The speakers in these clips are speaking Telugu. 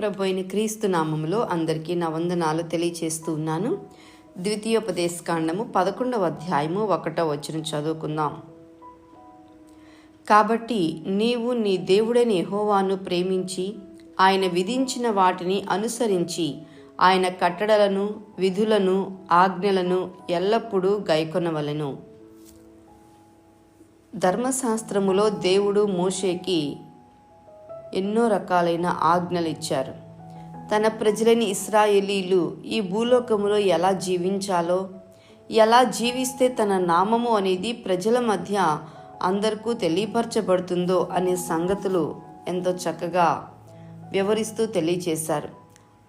ప్రభు అయిన క్రీస్తు నామములో అందరికీ నా వందనాలు తెలియచేస్తూ ఉన్నాను. ద్వితీయోపదేశకాండము పదకొండవ అధ్యాయము ఒకటో వచ్చిన చదువుకుందాం. కాబట్టి నీవు నీ దేవుడైన యహోవాను ప్రేమించి ఆయన విధించిన వాటిని అనుసరించి ఆయన కట్టడలను విధులను ఆజ్ఞలను ఎల్లప్పుడూ గైకొనవలెను. ధర్మశాస్త్రములో దేవుడు మోషేకి ఎన్నో రకాలైన ఆజ్ఞలు ఇచ్చారు. తన ప్రజలని ఇస్రాయేలీలు ఈ భూలోకములో ఎలా జీవించాలో ఎలా జీవిస్తే తన నామము అనేది ప్రజల మధ్య అందరికీ తెలియపరచబడుతుందో అనే సంగతులు ఎంతో చక్కగా వివరిస్తూ తెలియచేశారు.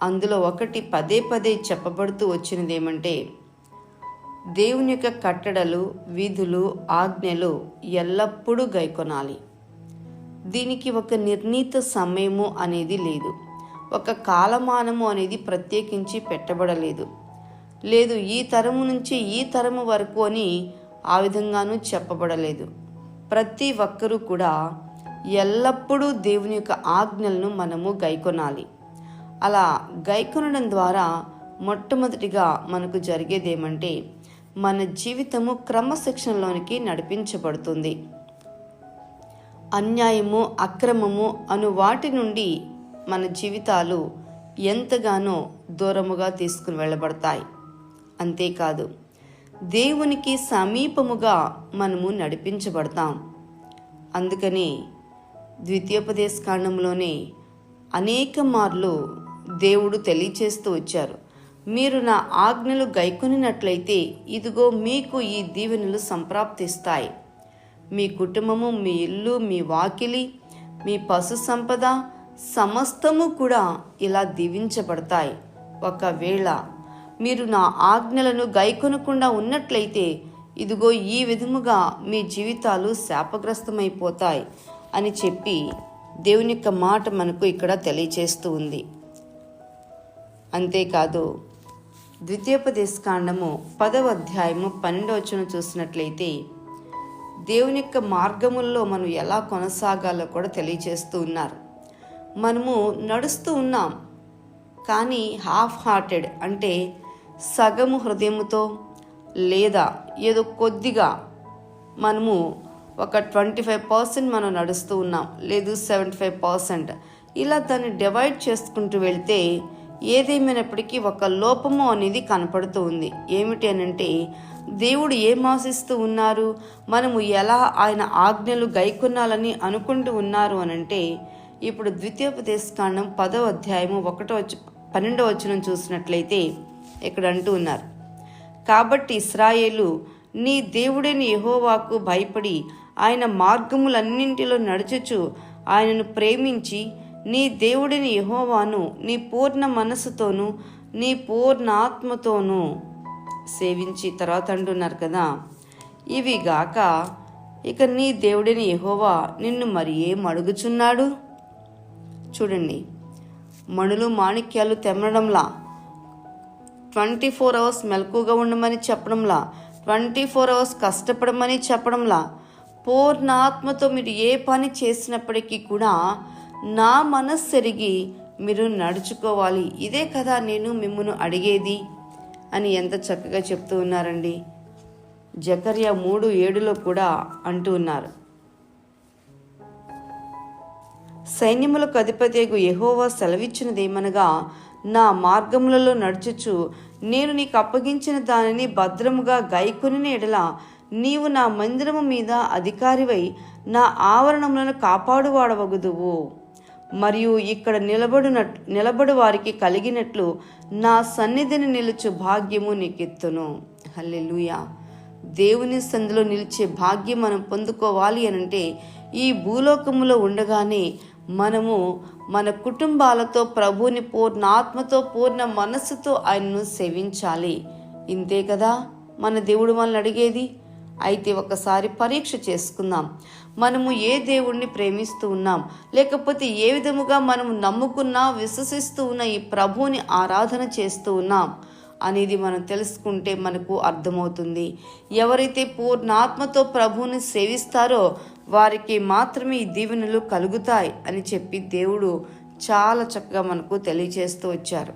అందులో ఒకటి పదే పదే చెప్పబడుతూ వచ్చినది ఏమంటే దేవుని యొక్క కట్టడలు విధులు ఆజ్ఞలు ఎల్లప్పుడూ గైకొనాలి. దీనికి ఒక నిర్ణీత సమయము అనేది లేదు. ఒక కాలమానము అనేది ప్రత్యేకించి పెట్టబడలేదు. లేదు ఈ తరము నుంచి ఈ తరము వరకు అని ఆ విధంగానూ చెప్పబడలేదు. ప్రతి ఒక్కరూ కూడా ఎల్లప్పుడూ దేవుని యొక్క ఆజ్ఞలను మనము గైకొనాలి. అలా గైకొనడం ద్వారా మొట్టమొదటిగా మనకు జరిగేదేమంటే మన జీవితము క్రమశిక్షణలోనికి నడిపించబడుతుంది. అన్యాయము అక్రమము అను వాటి నుండి మన జీవితాలు ఎంతగానో దూరముగా తీసుకుని వెళ్ళబడతాయి. అంతేకాదు దేవునికి సమీపముగా మనము నడిపించబడతాం. అందుకని ద్వితీయోపదేశ కాండంలోనే అనేక మార్లు దేవుడు తెలియచేస్తూ వచ్చారు. మీరు నా ఆజ్ఞలు గైకొనినట్లయితే ఇదిగో మీకు ఈ దీవెనలు సంప్రాప్తిస్తాయి. మీ కుటుంబము మీ ఇల్లు మీ వాకిలి మీ పశు సంపద సమస్తము కూడా ఇలా దీవించబడతాయి. ఒకవేళ మీరు నా ఆజ్ఞలను గైకొనకుండా ఉన్నట్లయితే ఇదిగో ఈ విధముగా మీ జీవితాలు శాపగ్రస్తమైపోతాయి అని చెప్పి దేవుని యొక్క మాట మనకు ఇక్కడ తెలియచేస్తూ ఉంది. అంతేకాదు ద్వితీయోపదేశకాండము పదవ అధ్యాయము పన్నెండవచనం చూసినట్లయితే దేవుని యొక్క మార్గముల్లో మనం ఎలా కొనసాగాలో కూడా తెలియచేస్తూ ఉన్నారు. మనము నడుస్తూ ఉన్నాం కానీ హాఫ్ హార్టెడ్ అంటే సగము హృదయముతో లేదా ఏదో కొద్దిగా మనము ఒక ట్వంటీ ఫైవ్ పర్సెంట్ మనం నడుస్తూ ఉన్నాం లేదు సెవెంటీ ఫైవ్ పర్సెంట్. ఇలా దాన్ని డివైడ్ చేసుకుంటూ వెళ్తే ఏదేమైనప్పటికీ ఒక లోపము అనేది కనపడుతూ ఉంది. ఏమిటి అని అంటే దేవుడు ఏం ఆశిస్తూ ఉన్నారు? మనము ఎలా ఆయన ఆజ్ఞలు గైకొనాలని అనుకుంటూ ఉన్నారు అనంటే ఇప్పుడు ద్వితీయోపదేశకాండం పదో అధ్యాయము ఒకటో పన్నెండో వచనం చూసినట్లయితే ఇక్కడ అంటూ ఉన్నారు. కాబట్టి ఇస్రాయేలు నీ దేవుడైన యహోవాకు భయపడి ఆయన మార్గములన్నింటిలో నడుచుచు ఆయనను ప్రేమించి నీ దేవుడిని యహోవాను నీ పూర్ణ మనస్సుతోనూ నీ పూర్ణ ఆత్మతోనూ సేవించి తర్వాత అంటున్నారు కదా. ఇవి గాక ఇక నీ దేవుడిని యహోవా నిన్ను మరి ఏం అడుగుచున్నాడు? చూడండి. మణులు మాణిక్యాలు తెమ్మడంలా ట్వంటీ ఫోర్ అవర్స్ మెలకుగా ఉండమని చెప్పడంలా ట్వంటీ ఫోర్ అవర్స్ కష్టపడమని చెప్పడంలా పూర్ణాత్మతో మీరు ఏ పని చేసినప్పటికీ కూడా నా మనస్సెరిగి మీరు నడుచుకోవాలి. ఇదే కదా నేను మిమ్మను అడిగేది? అని ఎంత చక్కగా చెప్తూ ఉన్నారండి. జకర్య మూడు ఏడులో కూడా అంటూ ఉన్నారు. సైన్యములకు అధిపతియగు ఎహోవా సెలవిచ్చినదేమనగా నా మార్గములలో నడుచుచు నేను నీకు అప్పగించిన దానిని భద్రముగా గైకొని ఎడల నీవు నా మందిరము మీద అధికారివై నా ఆవరణములను కాపాడువాడవగుదువు. మరియు ఇక్కడ నిలబడిన నిలబడి వారికి కలిగినట్లు నా సన్నిధిని నిలుచు భాగ్యము నీకెత్తును. హల్లెలుయా. దేవుని సంధిలో నిలిచే భాగ్యం మనం పొందుకోవాలి అనంటే ఈ భూలోకములో ఉండగానే మనము మన కుటుంబాలతో ప్రభుని పూర్ణ ఆత్మతో పూర్ణ మనస్సుతో ఆయన్ను సేవించాలి. ఇంతే కదా? మన దేవుడు మనల్ని అడిగేది? అయితే ఒకసారి పరీక్ష చేసుకుందాం. మనము ఏ దేవుణ్ణి ప్రేమిస్తూ ఉన్నాం? లేకపోతే ఏ విధముగా మనము నమ్ముకున్నా విశ్వసిస్తూ ఉన్న ఈ ప్రభువుని ఆరాధన చేస్తూ ఉన్నాం? అనేది మనం తెలుసుకుంటే మనకు అర్థమవుతుంది. ఎవరైతే పూర్ణాత్మతో ప్రభువుని సేవిస్తారో వారికి మాత్రమే ఈ దీవెనలు కలుగుతాయి అని చెప్పి దేవుడు చాలా చక్కగా మనకు తెలియజేస్తూ వచ్చారు.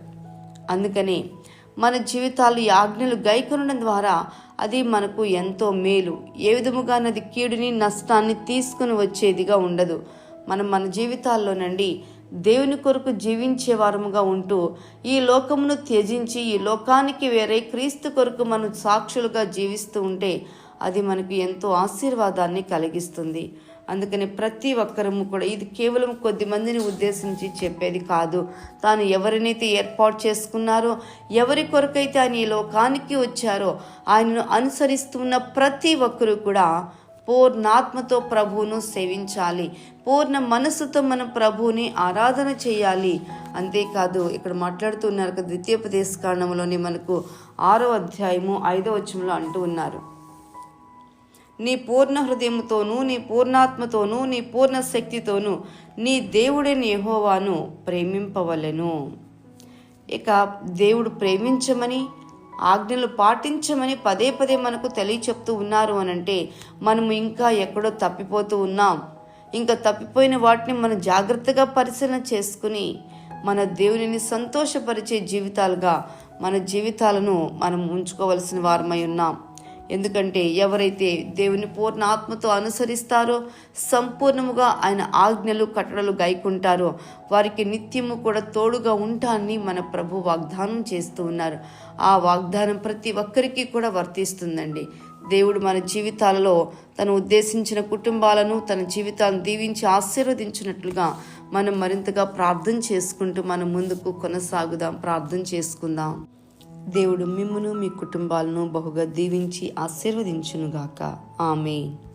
అందుకని మన జీవితాలు ఈ ఆజ్ఞలు గైకొనడం ద్వారా అది మనకు ఎంతో మేలు. ఏ విధముగానది కీడుని నష్టాన్ని తీసుకుని వచ్చేదిగా ఉండదు. మనం మన జీవితాల్లో నుండి దేవుని కొరకు జీవించే వారముగా ఉంటూ ఈ లోకమును త్యజించి ఈ లోకానికి వేరే క్రీస్తు కొరకు మనం సాక్షులుగా జీవిస్తూ ఉంటే అది మనకు ఎంతో ఆశీర్వాదాన్ని కలిగిస్తుంది. అందుకని ప్రతి ఒక్కరము కూడా ఇది కేవలం కొద్ది మందిని ఉద్దేశించి చెప్పేది కాదు. తాను ఎవరినైతే ఏర్పాటు చేసుకున్నారో ఎవరి కొరకైతే ఆయన ఈ లోకానికి వచ్చారో ఆయనను అనుసరిస్తున్న ప్రతి ఒక్కరూ కూడా పూర్ణాత్మతో ప్రభువును సేవించాలి. పూర్ణ మనస్సుతో మనం ప్రభువుని ఆరాధన చేయాలి. అంతేకాదు ఇక్కడ మాట్లాడుతున్నారు ద్వితీయోపదేశ కారణంలోనే మనకు ఆరో అధ్యాయము ఐదో వచనంలో అంటూ ఉన్నారు. నీ పూర్ణ హృదయముతోనూ నీ పూర్ణాత్మతోనూ నీ పూర్ణ శక్తితోనూ నీ దేవుడైన యహోవాను ప్రేమింపవలెను. ఇక దేవుడు ప్రేమించమని ఆజ్ఞలు పాటించమని పదే పదే మనకు తెలియచెప్తూ ఉన్నారు అని అంటే మనము ఇంకా ఎక్కడో తప్పిపోతూ ఉన్నాం. ఇంకా తప్పిపోయిన వాటిని మనం జాగ్రత్తగా పరిశీలన చేసుకుని మన దేవునిని సంతోషపరిచే జీవితాలుగా మన జీవితాలను మనం ఉంచుకోవలసిన వారమై ఉన్నాం. ఎందుకంటే ఎవరైతే దేవుని పూర్ణ ఆత్మతో అనుసరిస్తారో సంపూర్ణముగా ఆయన ఆజ్ఞలు కట్టడలు గైకుంటారో వారికి నిత్యము కూడా తోడుగా ఉంటాన్ని మన ప్రభు వాగ్దానం చేస్తూ ఉన్నారు. ఆ వాగ్దానం ప్రతి ఒక్కరికి కూడా వర్తిస్తుందండి. దేవుడు మన జీవితాలలో తను ఉద్దేశించిన కుటుంబాలను తన జీవితాలను దీవించి ఆశీర్వదించినట్లుగా మనం మరింతగా ప్రార్థన చేసుకుంటూ మనం ముందుకు కొనసాగుదాం ప్రార్థన చేసుకుందాం. దేవుడు మిమ్మును మీ కుటుంబాలను బహుగా దీవించి ఆశీర్వదించునుగాక. ఆమె